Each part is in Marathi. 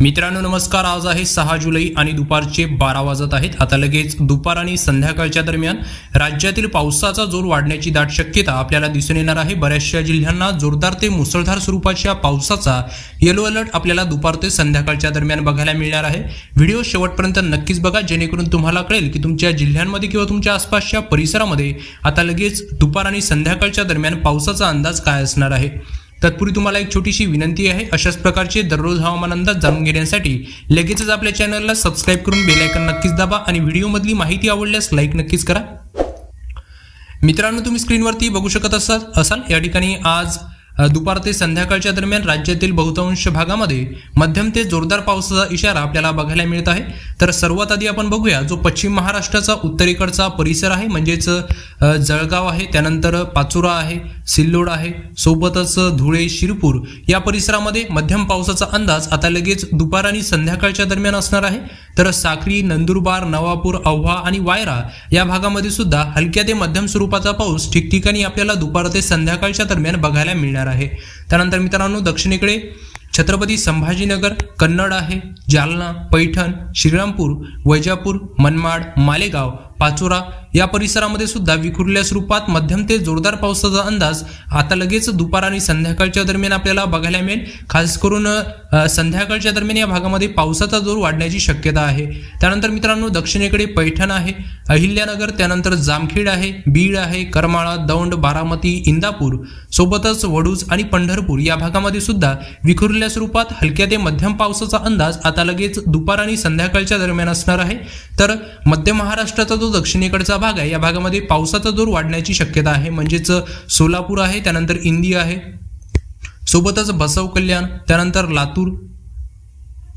मित्रांनो नमस्कार. आज आहे सहा जुलै आणि दुपारचे बारा वाजत आहेत. आता लगेच दुपार आणि संध्याकाळच्या दरम्यान राज्यातील पावसाचा जोर वाढण्याची दाट शक्यता आपल्याला दिसून येणार आहे. बऱ्याचशा जिल्ह्यांना जोरदार ते मुसळधार स्वरूपाच्या पावसाचा येलो अलर्ट आपल्याला दुपार ते संध्याकाळच्या दरम्यान बघायला मिळणार आहे. व्हिडिओ शेवटपर्यंत नक्कीच बघा जेणेकरून तुम्हाला कळेल की तुमच्या जिल्ह्यांमध्ये किंवा तुमच्या आसपासच्या परिसरामध्ये आता लगेच दुपार आणि संध्याकाळच्या दरम्यान पावसाचा अंदाज काय असणार आहे. तत्पूर्वी तुम्हाला एक छोटीशी विनंती आहे. अशाच प्रकारचे दररोज हवामान अंदाज जाणून घेण्यासाठी लगेचच आपल्या चॅनलला सबस्क्राईब करून बेलायकन नक्कीच दाबा आणि व्हिडिओमधली माहिती आवडल्यास लाईक नक्कीच करा. मित्रांनो तुम्ही स्क्रीनवरती बघू शकत असाल असाल. या ठिकाणी आज दुपार ते संध्याकाळच्या दरम्यान राज्यातील बहुतांश भागामध्ये मध्यम ते जोरदार पावसाचा इशारा आपल्याला बघायला मिळत आहे. तर सर्वात आधी आपण बघूया जो पश्चिम महाराष्ट्राचा उत्तरेकडचा परिसर आहे म्हणजेच जळगाव आहे त्यानंतर पाचोरा आहे सिल्लोड आहे सोबतच धुळे शिरपूर या परिसरामध्ये मध्यम पावसाचा अंदाज आता लगेच दुपार आणि संध्याकाळच्या दरम्यान असणार आहे. तर साक्री नंदुरबार नवापूर औव्हा आणि वायरा या भागामध्ये सुद्धा हलक्या ते मध्यम स्वरूपाचा पाऊस ठिकठिकाणी आपल्याला दुपार ते संध्याकाळच्या दरम्यान बघायला मिळणार आहे. त्यानंतर मित्रांनो दक्षिणेकडे छत्रपती संभाजीनगर कन्नड आहे जालना पैठण श्रीरामपूर वैजापूर मनमाड मालेगाव पाचोरा या परिसरामध्ये सुद्धा विखुरल्या स्वरूपात मध्यम ते जोरदार पावसाचा अंदाज. आता लगेच दुपार आणि संध्याकाळच्या दरम्यान आपल्याला बघायला मिळेल. खास करून संध्याकाळच्या दरम्यान या भागामध्ये पावसाचा जोर वाढण्याची शक्यता आहे. त्यानंतर मित्रांनो दक्षिणेकडे पैठण आहे अहिल्यानगर त्यानंतर जामखेड आहे बीड आहे करमाळा दौंड बारामती इंदापूर. सोबतच वडूज आणि पंढरपूर या भागामध्ये सुद्धा विखुरल्या स्वरूपात हलक्या ते मध्यम पावसाचा अंदाज आता लगेच दुपार आणि संध्याकाळच्या दरम्यान असणार आहे. तर मध्य महाराष्ट्राचा जो दक्षिणेकडचा भाग आहे. या भागामध्ये पावसाचा जोर वाढण्याची शक्यता आहे. म्हणजेच सोलापूर आहे त्यानंतर इंदी आहे. सोबतच बसव कल्याण त्यानंतर लातूर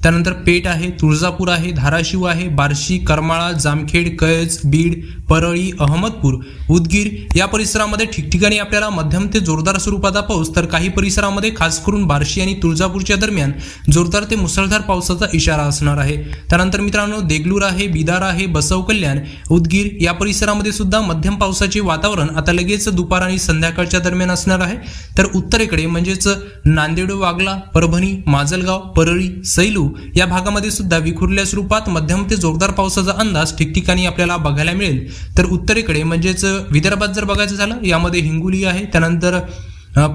त्यानंतर पेठ आहे तुळजापूर आहे धाराशिव आहे बार्शी करमाळा जामखेड कळज बीड परळी अहमदपूर उदगीर या परिसरामध्ये ठिकठिकाणी आपल्याला मध्यम ते जोरदार स्वरूपाचा पाऊस तर काही परिसरामध्ये खास करून बार्शी आणि तुळजापूरच्या दरम्यान जोरदार ते मुसळधार पावसाचा इशारा असणार आहे. त्यानंतर मित्रांनो देगलूर आहे बिदार आहे बसव कल्याण उदगीर या परिसरामध्ये सुद्धा मध्यम पावसाचे वातावरण आता लगेच दुपार आणि संध्याकाळच्या दरम्यान असणार आहे. तर उत्तरेकडे म्हणजेच नांदेड वागला परभणी माजलगाव परळी सैलू या भागामध्ये सुद्धा विखुरल्या स्वरूपात मध्यम ते जोरदार पावसाचा अंदाज ठिकठिकाणी आपल्याला बघायला मिळेल. तर उत्तरेकडे म्हणजेच विदर्भात जर बघायचं झालं यामध्ये हिंगोली आहे त्यानंतर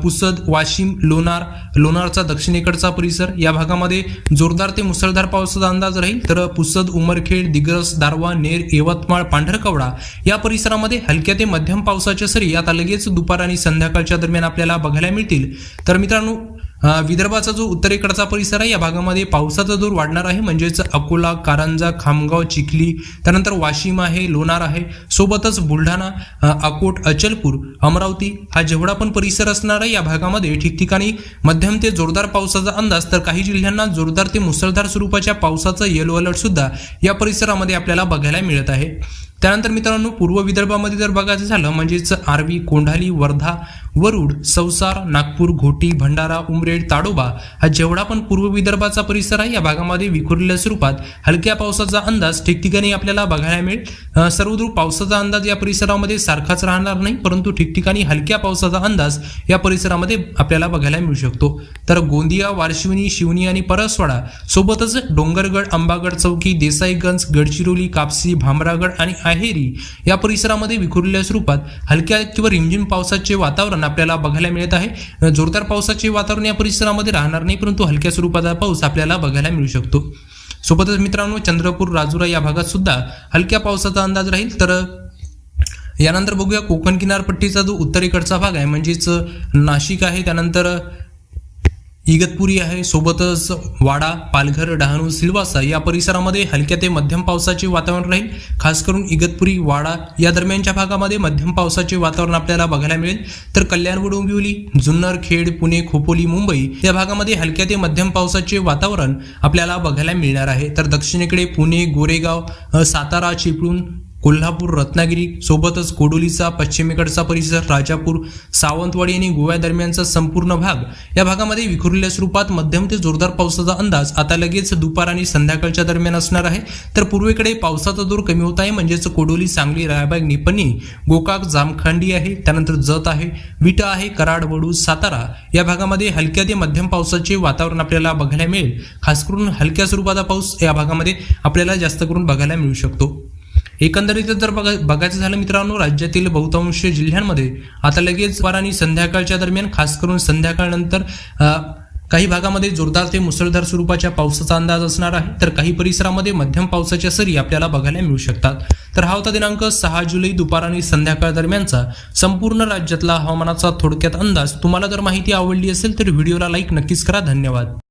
पुसद वाशिम लोणार लोणारचा दक्षिणेकडचा परिसर या भागामध्ये जोरदार ते मुसळधार पावसाचा अंदाज राहील. तर पुसद उमरखेड दिग्रस दारवा नेर यवतमाळ पांढरकवडा या परिसरामध्ये हलक्या ते मध्यम पावसाच्या सरी आता लगेच दुपार आणि संध्याकाळच्या दरम्यान आपल्याला बघायला मिळतील. तर मित्रांनो विदर्भाचा जो उत्तरेकडचा परिसर आहे या भागामध्ये पावसाचा जोर वाढणार आहे. म्हणजेच अकोला कारंजा खामगाव चिखली त्यानंतर वाशिम आहे लोणार आहे. सोबतच बुलढाणा अकोट अचलपूर अमरावती हा जेवढा पण परिसर असणार आहे या भागामध्ये ठिकठिकाणी मध्यम ते जोरदार पावसाचा अंदाज. तर काही जिल्ह्यांना जोरदार ते मुसळधार स्वरूपाच्या पावसाचा येलो अलर्ट सुद्धा या परिसरामध्ये आपल्याला बघायला मिळत आहे. त्यानंतर मित्रांनो पूर्व विदर्भामध्ये जर बघायचं झालं म्हणजेच आर्वी कोंढाली वर्धा वरुड संसार नागपूर घोटी भंडारा उमरेड ताडोबा हा जेवढा पण पूर्व विदर्भाचा परिसर आहे या भागामध्ये विखुरलेल्या स्वरूपात हलक्या पावसाचा अंदाज ठिकठिकाणी आपल्याला बघायला मिळेल. सर्वदूर पावसाचा अंदाज या परिसरामध्ये सारखाच राहणार नाही परंतु ठिकठिकाणी हलक्या पावसाचा अंदाज या परिसरामध्ये आपल्याला बघायला मिळू शकतो. तर गोंदिया वारशिवनी शिवनी आणि परसवाडा सोबतच डोंगरगड अंबागड चौकी देसाईगंज गडचिरोली कापसी भामरागड आणि आहेरी या परिसरामध्ये विखुरलेल्या स्वरूपात हलक्या किंवा रिमझिम पावसाचे वातावरण आपल्याला बघायला मिळत आहे. जोरदार पावसाचे वातावरण या परिसरामध्ये राहणार नाही परंतु हलक्या स्वरूपाचा पाऊस आपल्याला बघायला मिळू शकतो. सोबतच मित्रांनो चंद्रपूर राजुरा या भागात सुद्धा हलक्या पावसाचा अंदाज राहील. तर यानंतर बघूया कोकण किनारपट्टीचा जो उत्तरेकडचा भाग आहे म्हणजेच नाशिक आहे. त्यानंतर इगतपुरी आहे. सोबतच वाडा पालघर डहाणू सिलवासा या परिसरामध्ये हलक्या ते मध्यम पावसाचे वातावरण राहील. खास करून इगतपुरी वाडा या दरम्यानच्या भागामध्ये मध्यम पावसाचे वातावरण आपल्याला बघायला मिळेल. तर कल्याण डोंबिवली जुन्नर खेड पुणे खोपोली मुंबई या भागामध्ये हलक्या ते मध्यम पावसाचे वातावरण आपल्याला बघायला मिळणार आहे. तर दक्षिणेकडे पुणे गोरेगाव सातारा चिपळूण कोल्हापूर रत्नागिरी सोबतच कोडोलीचा पश्चिमेकडचा परिसर राजापूर सावंतवाडी आणि गोव्या दरम्यानचा संपूर्ण भाग या भागामध्ये विखुरलेल्या स्वरूपात मध्यम ते जोरदार पावसाचा अंदाज आता लगेच दुपार आणि संध्याकाळच्या दरम्यान असणार आहे. तर पूर्वेकडे पावसाचा जोर कमी होत आहे म्हणजेच कोडोली सांगली रायबाग निपणी गोकाक जामखंडी आहे त्यानंतर जत आहे विटा आहे कराड वडू सातारा या भागामध्ये हलक्या ते मध्यम पावसाचे वातावरण आपल्याला बघायला मिळेल. खास करून हलक्या स्वरूपाचा पाऊस या भागामध्ये आपल्याला जास्त करून बघायला मिळू शकतो. एकंदरीत जर बघा बघायचं झालं मित्रांनो राज्यातील बहुतांश जिल्ह्यांमध्ये आता लगेच वार आणि संध्याकाळच्या दरम्यान खास करून संध्याकाळनंतर काही भागामध्ये जोरदार ते मुसळधार स्वरूपाच्या पावसाचा अंदाज असणार आहे. तर काही परिसरामध्ये मध्यम पावसाच्या सरी आपल्याला बघायला मिळू शकतात. तर हा होता दिनांक सहा जुलै दुपार आणि संध्याकाळ दरम्यानचा. संपूर्ण राज्यातला हवामानाचा थोडक्यात अंदाज. तुम्हाला जर माहिती आवडली असेल तर व्हिडिओला लाईक नक्कीच करा. धन्यवाद.